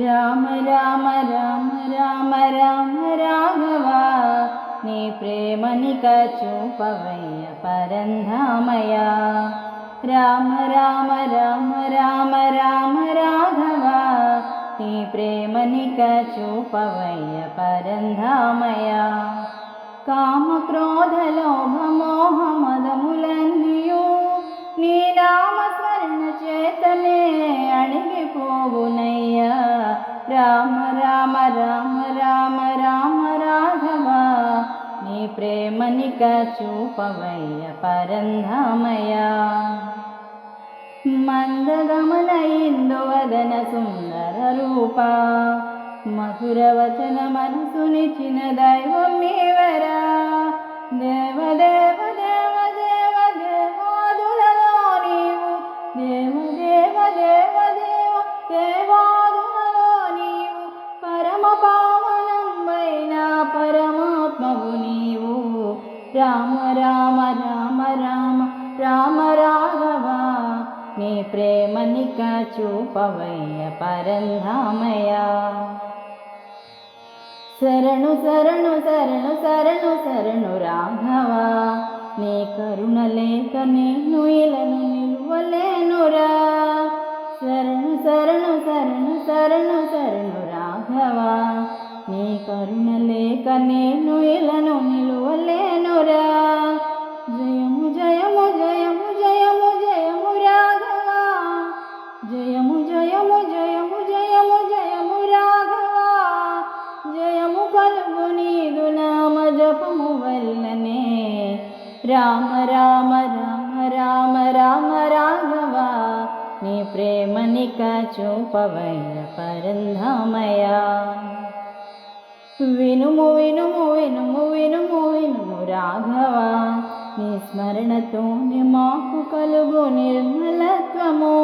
రామ రామ రామ రామ రామ రాఘవ నీ ప్రేమనిక చూపవయ్య పరంధామయ రామ రామ రామ రామ రామ రాఘవ నీ ప్రేమనిక చూపవయ్య పరంధామయ కామ క్రోధ లోభ మోహ రామ రామ రామ రామ రామ రాఘవ నీ ప్రేమనిక చూపవయ్య పరంధామయ మందగమన ఇందువదన సుందర రూప మధుర వచన మనసునిచిన దైవం నీవరా దేవ రామ రామ రామ రామ రామ రాఘవ. నీ ప్రేమనిక చూపవయ్య పరంధామయ శరణు శరణు శరణు శరణు శరణు రాఘవ. నీ కరుణ లేక నేను ఇలను నిల్వలేనురా. శరణు శరణు శరణు శరణు శరణు రాఘవ. నీ కరుణ లేక నేను ఇలా రామ రామ రామ రామ రామ రాఘవ నీ ప్రేమనిక చూపవైన పరంధామయ. వినుము వినుము వినుము వినుము వినుము రాఘవా నీ స్మరణతోనే మాకు కలుగు నిర్మలత్వము.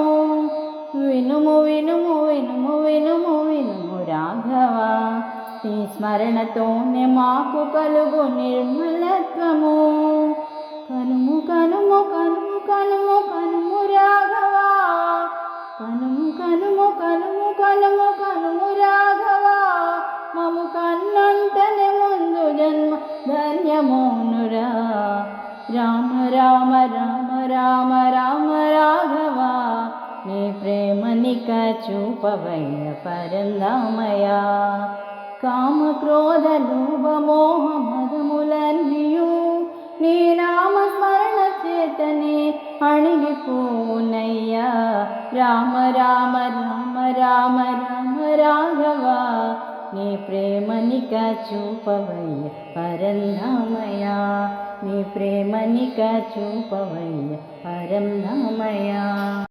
వినుము వినుము వినుము వినుము వినుము రాఘవా నీ స్మరణతోనే మాకు కలుగు నిర్మలత్వము. కనుము కనుము కనుము కనుము రాఘవ. కనుము కనుము కనుము కనుము కనుము రాఘవ. మము కన్నంతని ముందు జన్మ ధన్యమోనురా. రామ రామ రామ రామ రామ రాఘవ. నీ ప్రేమనిక చూపవయ్య పరందామయా. కామ క్రోధ లోభ మోహ మదములన్నీయు నీ చేతనే అణిగిపోనయ్యా రామ రామ రామ రామ రామ రాఘవ నీ ప్రేమనిక చూపవయ్య పరంధామయ నీ ప్రేమనిక చూపవయ్య పరంధామయ